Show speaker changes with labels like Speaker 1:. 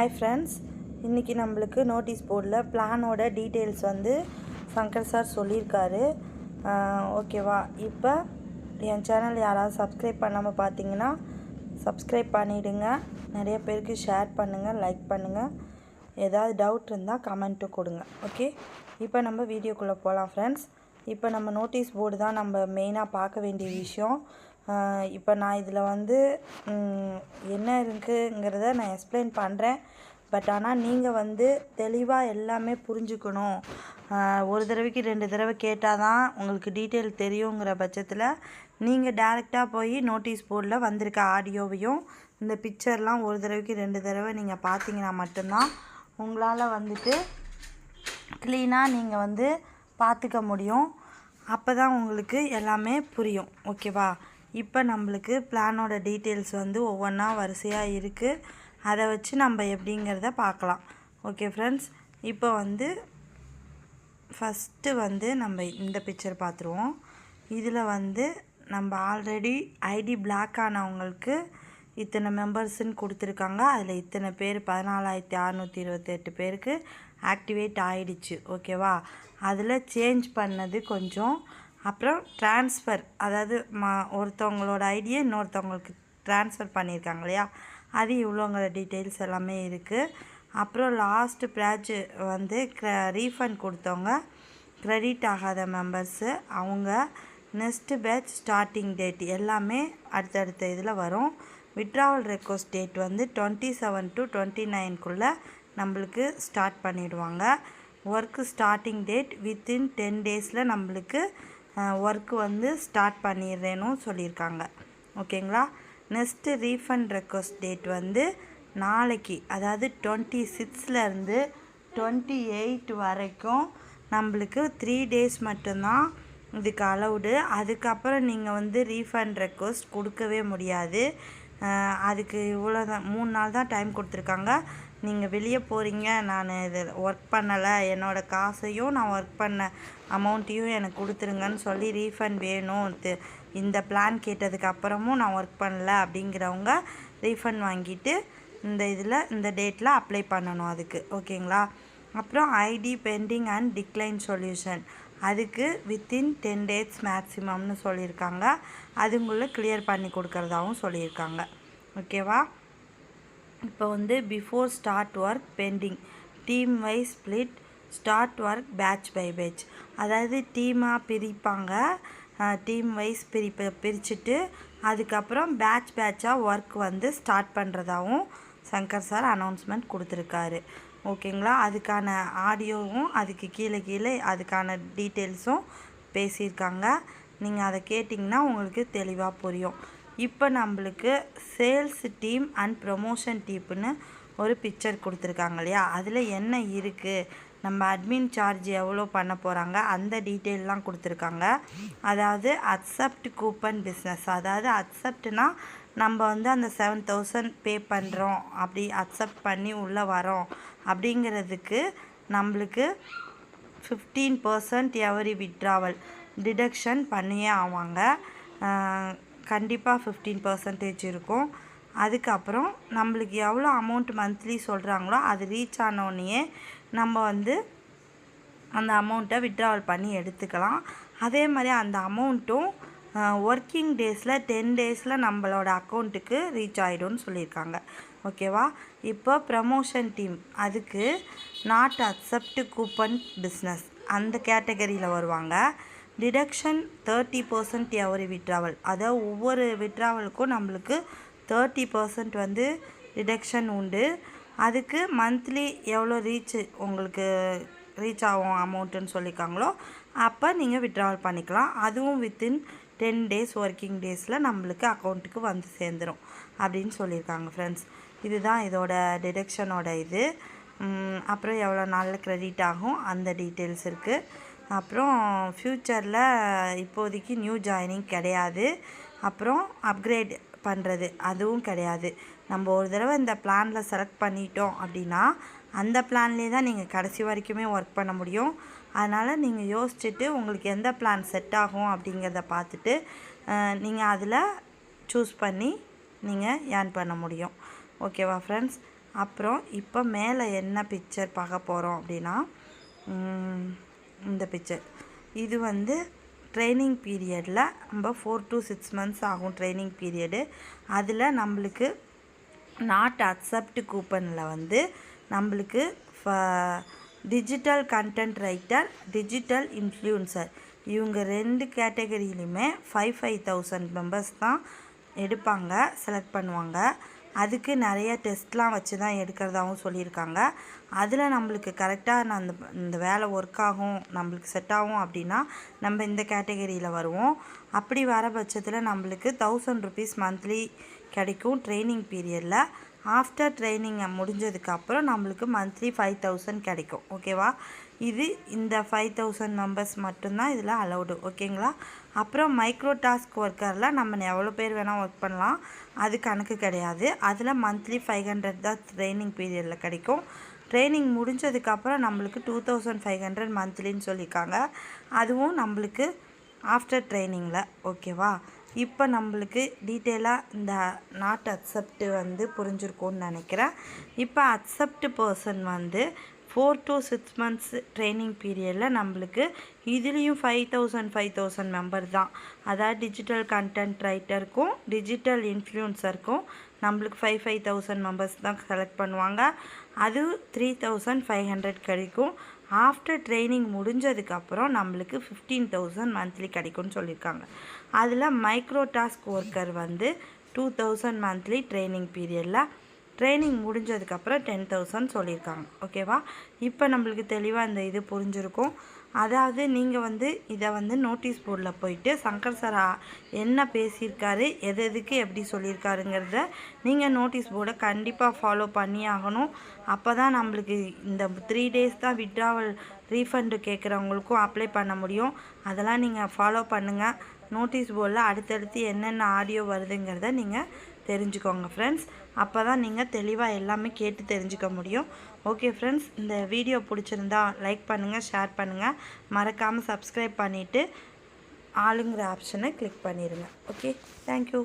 Speaker 1: Hi friends இன்றைக்கி நம்மளுக்கு notice போர்டில் பிளானோட டீட்டெயில்ஸ் வந்து சங்கர் சார் சொல்லியிருக்காரு. ஓகேவா இப்போ என் சேனல் யாராவது சப்ஸ்கிரைப் பண்ணாமல் பார்த்தீங்கன்னா சப்ஸ்கிரைப் பண்ணிவிடுங்க நிறைய பேருக்கு ஷேர் பண்ணுங்கள் லைக் பண்ணுங்கள் ஏதாவது டவுட் இருந்தால் கமெண்ட்டும் கொடுங்க ஓகே இப்போ நம்ம வீடியோக்குள்ளே போகலாம் ஃப்ரெண்ட்ஸ் இப்போ நம்ம நோட்டீஸ் போர்டு தான் நம்ம மெயினாக பார்க்க வேண்டிய விஷயம். இப்போ நான் இதில் வந்து என்ன இருக்குங்கிறத நான் எக்ஸ்பிளைன் பண்ணுறேன் பட் ஆனால் நீங்கள் வந்து தெளிவாக எல்லாமே புரிஞ்சுக்கணும். ஒரு தடவைக்கு ரெண்டு தடவை கேட்டால் தான் உங்களுக்கு டீட்டெயில் தெரியுங்கிற பட்சத்தில் நீங்கள் டேரெக்டாக போய் நோட்டீஸ் போர்டில் வந்திருக்க ஆடியோவையும் இந்த பிக்சர்லாம் ஒரு தடவைக்கு ரெண்டு தடவை நீங்கள் பார்த்தீங்கன்னா மட்டும்தான் உங்களால் வந்துட்டு க்ளீனாக நீங்கள் வந்து பார்த்துக்க முடியும். அப்போ தான் உங்களுக்கு எல்லாமே புரியும். ஓகேவா இப்போ நம்மளுக்கு பிளானோட டீட்டெயில்ஸ் வந்து ஒவ்வொன்றா வரிசையாக இருக்குது அதை வச்சு நம்ம எப்படிங்கிறத பார்க்கலாம். ஓகே ஃப்ரெண்ட்ஸ் இப்போ வந்து ஃபஸ்ட்டு வந்து நம்ம இந்த பிக்சர் பார்த்துருவோம். இதில் வந்து நம்ம ஆல்ரெடி ஐடி பிளாக் ஆனவங்களுக்கு இத்தனை மெம்பர்ஸ்ன்னு கொடுத்துருக்காங்க. அதில் இத்தனை பேர் பதினாலாயிரத்தி அறநூற்றி இருபத்தெட்டு பேருக்கு ஆக்டிவேட் ஆகிடுச்சு ஓகேவா? அதில் சேஞ்ச் பண்ணது கொஞ்சம் அப்புறம் ட்ரான்ஸ்ஃபர் அதாவது ம ஒருத்தவங்களோட ஐடியை இன்னொருத்தவங்களுக்கு ட்ரான்ஸ்ஃபர் பண்ணியிருக்காங்க இல்லையா? அது இவ்வளோங்கிற டீட்டெயில்ஸ் எல்லாமே இருக்குது அப்புறம் லாஸ்ட்டு பேட்ச் வந்து ரீஃபண்ட் கொடுத்தவங்க க்ரெடிட் ஆகாத மெம்பர்ஸு அவங்க நெக்ஸ்ட்டு பேட்ச் ஸ்டார்டிங் டேட் எல்லாமே அடுத்தடுத்த இதில் வரும். விட்ராவல் ரெக்வஸ்ட் டேட் வந்து டுவெண்ட்டி செவன் டு டுவெண்ட்டி நைன்குள்ளே நம்மளுக்கு ஸ்டார்ட் பண்ணிடுவாங்க. Work starting date within ten டேஸில் நம்மளுக்கு ஒர்க்கு வந்து ஸ்டார்ட் பண்ணிடுறேனும் சொல்லியிருக்காங்க. ஓகேங்களா? நெக்ஸ்ட்டு ரீஃபண்ட் ரெக்வஸ்ட் டேட் வந்து நாளைக்கு அதாவது டுவெண்ட்டி சிக்ஸ்லேருந்து டுவெண்ட்டி எயிட் வரைக்கும் நம்மளுக்கு த்ரீ டேஸ் மட்டும்தான் இதுக்கு அலவுடு அதுக்கப்புறம் நீங்கள் வந்து ரீஃபண்ட் ரெக்வஸ்ட் கொடுக்கவே முடியாது. அதுக்கு இவ்வளோ தான் மூணு நாள் தான் டைம் கொடுத்துருக்காங்க. நீங்கள் வெளியே போகிறீங்க நான் இது ஒர்க் பண்ணலை என்னோடய காசையும் நான் ஒர்க் பண்ண அமௌண்ட்டையும் எனக்கு கொடுத்துருங்கன்னு சொல்லி ரீஃபண்ட் வேணும். இந்த பிளான் கேட்டதுக்கு அப்புறமும் நான் ஒர்க் பண்ணல அப்படிங்கிறவங்க ரீஃபண்ட் வாங்கிட்டு இந்த இதில் இந்த டேட்டில் அப்ளை பண்ணணும் அதுக்கு. ஓகேங்களா? அப்புறம் ID pending and decline solution அதுக்கு வித்தின் டென் டேஸ் மேக்ஸிமம்னு சொல்லியிருக்காங்க. அதுங்குள்ளே கிளியர் பண்ணி கொடுக்குறதாகவும் சொல்லியிருக்காங்க. ஓகேவா? இப்போ வந்து before start work pending team wise split start work batch by batch அதாவது டீமாக பிரிப்பாங்க. டீம் வைஸ் பிரிப்ப பிரிச்சுட்டு அதுக்கப்புறம் பேட்ச் பேட்சாக ஒர்க் வந்து ஸ்டார்ட் பண்ணுறதாகவும் சங்கர் சார் அனௌன்ஸ்மெண்ட் கொடுத்துருக்காரு. ஓகேங்களா அதுக்கான ஆடியோவும் அதுக்கு கீழே கீழே அதுக்கான டீட்டெயில்ஸும் பேசியிருக்காங்க. நீங்கள் அதை கேட்டிங்கன்னா உங்களுக்கு தெளிவாக புரியும். இப்போ நம்மளுக்கு சேல்ஸ் டீம் அண்ட் ப்ரொமோஷன் டீப்புன்னு ஒரு பிக்சர் கொடுத்துருக்காங்க இல்லையா? அதில் என்ன இருக்குது நம்ம அட்மின் சார்ஜ் எவ்வளோ பண்ண போகிறாங்க அந்த டீட்டெயிலெலாம் கொடுத்துருக்காங்க. அதாவது அக்செப்ட் கூப்பன் பிஸ்னஸ் அதாவது அக்செப்ட்னா நம்ம வந்து அந்த செவன் தௌசண்ட் பே பண்ணுறோம் அப்படி அக்செப்ட் பண்ணி உள்ளே வரோம். அப்படிங்கிறதுக்கு நம்மளுக்கு fifteen percent every withdrawal deduction பண்ணியே ஆவாங்க. கண்டிப்பாக ஃபிஃப்டீன் பர்சன்டேஜ் இருக்கும். அதுக்கப்புறம் நம்மளுக்கு எவ்வளோ அமௌண்ட் மந்த்லி சொல்கிறாங்களோ அது ரீச் ஆனோடனே நம்ம வந்து அந்த அமௌண்ட்டை விட்ராவல் பண்ணி எடுத்துக்கலாம். அதே மாதிரி அந்த அமௌண்ட்டும் ஒர்க்கிங் டேஸில் டென் டேஸில் நம்மளோட அக்கௌண்ட்டுக்கு ரீச் ஆகிடும்னு சொல்லியிருக்காங்க. ஓகேவா இப்போ ப்ரமோஷன் டீம் அதுக்கு நாட் அக்செப்ட் கூப்பன் பிஸ்னஸ் அந்த கேட்டகரியில் வருவாங்க. Deduction thirty percent every withdrawal அதாவது ஒவ்வொரு விட்ராவலுக்கும் நம்மளுக்கு தேர்ட்டி பர்சன்ட் வந்து டிடக்ஷன் உண்டு. அதுக்கு மந்த்லி எவ்வளோ ரீச் உங்களுக்கு ரீச் ஆகும் அமௌண்ட்டுன்னு சொல்லியிருக்காங்களோ அப்போ நீங்கள் விட்ராவல் பண்ணிக்கலாம். அதுவும் வித்தின் டென் டேஸ் ஒர்க்கிங் டேஸில் நம்மளுக்கு அக்கௌண்ட்டுக்கு வந்து சேர்ந்துடும் அப்படின்னு சொல்லியிருக்காங்க ஃப்ரெண்ட்ஸ் இதுதான் இதோட டிடக்ஷனோட இது. அப்புறம் எவ்வளோ நாளில் க்ரெடிட் ஆகும் அந்த டீட்டெயில்ஸ் இருக்குது அப்புறம் ஃப்யூச்சரில் இப்போதைக்கு நியூ ஜாயினிங் கிடையாது. அப்புறம் அப்கிரேட் பண்ணுறது அதுவும் கிடையாது. நம்ம ஒரு தடவை இந்த பிளானில் செலக்ட் பண்ணிட்டோம் அப்படின்னா அந்த பிளான்லேயே தான் நீங்கள் கடைசி வரைக்குமே ஒர்க் பண்ண முடியும். அதனால் நீங்கள் யோசிச்சுட்டு உங்களுக்கு எந்த பிளான் செட் ஆகும் அப்படிங்கிறத பார்த்துட்டு நீங்கள் அதில் சூஸ் பண்ணி நீங்கள் ஏர்ன் பண்ண முடியும். ஓகேவா ஃப்ரெண்ட்ஸ் அப்புறம் இப்போ மேலே என்ன பிக்சர் பார்க்க போகிறோம் அப்படின்னா இந்த பிக்சர் இது வந்து ட்ரைனிங் பீரியடில் நம்ம ஃபோர் டு சிக்ஸ் மந்த்ஸ் ஆகும் ட்ரைனிங் பீரியடு அதில் நம்மளுக்கு நாட் அக்செப்ட் கூப்பனில் வந்து நம்மளுக்கு digital content writer digital influencer இவங்க ரெண்டு கேட்டகரியிலையுமே ஃபைவ் ஃபைவ் தௌசண்ட் மெம்பர்ஸ் தான் எடுப்பாங்க செலக்ட் பண்ணுவாங்க. அதுக்கு நிறைய டெஸ்ட்லாம் வச்சு தான் எடுக்கிறதாகவும் சொல்லியிருக்காங்க. அதில் நம்மளுக்கு கரெக்டாக அந்த இந்த வேலை ஒர்க் ஆகும் நம்மளுக்கு செட் ஆகும் அப்படின்னா நம்ம இந்த கேட்டகரியில் வருவோம். அப்படி வர பட்சத்தில் நம்மளுக்கு தௌசண்ட் ருபீஸ் மந்த்லி கிடைக்கும் ட்ரைனிங் பீரியடில் ஆஃப்டர் ட்ரைனிங் முடிஞ்சதுக்கப்புறம் நம்மளுக்கு மந்த்லி ஃபைவ் தௌசண்ட் கிடைக்கும். ஓகேவா இது இந்த ஃபைவ் தௌசண்ட் மெம்பர்ஸ் மட்டும்தான் இதில் அலௌடு ஓகேங்களா அப்புறம் மைக்ரோ டாஸ்க் ஒர்க்கரில் நம்ம எவ்வளோ பேர் வேணால் ஒர்க் பண்ணலாம். அது கணக்கு கிடையாது. அதில் மந்த்லி ஃபைவ் ஹண்ட்ரட் தான் ட்ரைனிங் பீரியடில் கிடைக்கும். ட்ரைனிங் முடிஞ்சதுக்கப்புறம் நம்மளுக்கு டூ தௌசண்ட் ஃபைவ் ஹண்ட்ரட் மந்த்லின்னு சொல்லியிருக்காங்க அதுவும் நம்மளுக்கு ஆஃப்டர் ட்ரைனிங்கில் ஓகேவா இப்போ நம்மளுக்கு டீட்டெயிலாக இந்த நாட் அக்செப்ட் வந்து புரிஞ்சிருக்கும்னு நினைக்கிறேன். இப்போ அக்செப்ட் பர்சன் வந்து four to six months training பீரியடில் நம்மளுக்கு இதுலேயும் five thousand five thousand member தான். அதாவது டிஜிட்டல் கண்டென்ட் ரைட்டருக்கும் டிஜிட்டல் இன்ஃப்ளூயன்ஸருக்கும் நம்மளுக்கு ஃபைவ் ஃபைவ் தௌசண்ட் மெம்பர்ஸ் தான் செலக்ட் பண்ணுவாங்க. அது த்ரீ தௌசண்ட் ஃபைவ் ஹண்ட்ரட் கிடைக்கும். ஆஃப்டர் ட்ரைனிங் முடிஞ்சதுக்கப்புறம் நம்மளுக்கு ஃபிஃப்டீன் தௌசண்ட் மந்த்லி கிடைக்கும்னு சொல்லியிருக்காங்க. அதில் மைக்ரோ டாஸ்க் ஒர்க்கர் வந்து டூ தௌசண்ட் மந்த்லி ட்ரைனிங் பீரியடில் ட்ரைனிங் முடிஞ்சதுக்கப்புறம் டென் தௌசண்ட் சொல்லியிருக்காங்க. ஓகேவா? இப்போ நம்மளுக்கு தெளிவாக இந்த இது புரிஞ்சிருக்கும். அதாவது நீங்கள் வந்து இதை வந்து நோட்டீஸ் போர்டில் போயிட்டு சங்கர் சார் என்ன பேசியிருக்காரு எது எதுக்கு எப்படி சொல்லியிருக்காருங்கிறத நீங்கள் நோட்டீஸ் போர்டை கண்டிப்பாக ஃபாலோ பண்ணி ஆகணும். அப்போ தான் நம்மளுக்கு இந்த த்ரீ டேஸ் தான் விட்ராவல் ரீஃபண்டு கேட்குறவங்களுக்கும் அப்ளை பண்ண முடியும். அதெல்லாம் நீங்கள் ஃபாலோ பண்ணுங்கள் நோட்டீஸ் போர்டில் அடுத்தடுத்து என்னென்ன ஆடியோ வருதுங்கிறத நீங்கள் தெரிஞ்சுக்கோங்க ஃப்ரெண்ட்ஸ் அப்போ தான் நீங்கள் தெளிவாக எல்லாமே கேட்டு தெரிஞ்சுக்க முடியும். ஓகே ஃப்ரெண்ட்ஸ் இந்த வீடியோ பிடிச்சிருந்தா லைக் பண்ணுங்கள் ஷேர் பண்ணுங்கள் மறக்காமல் சப்ஸ்கிரைப் பண்ணிவிட்டு ஆளுங்கிற ஆப்ஷனை கிளிக் பண்ணிடுங்க ஓகே தேங்க்யூ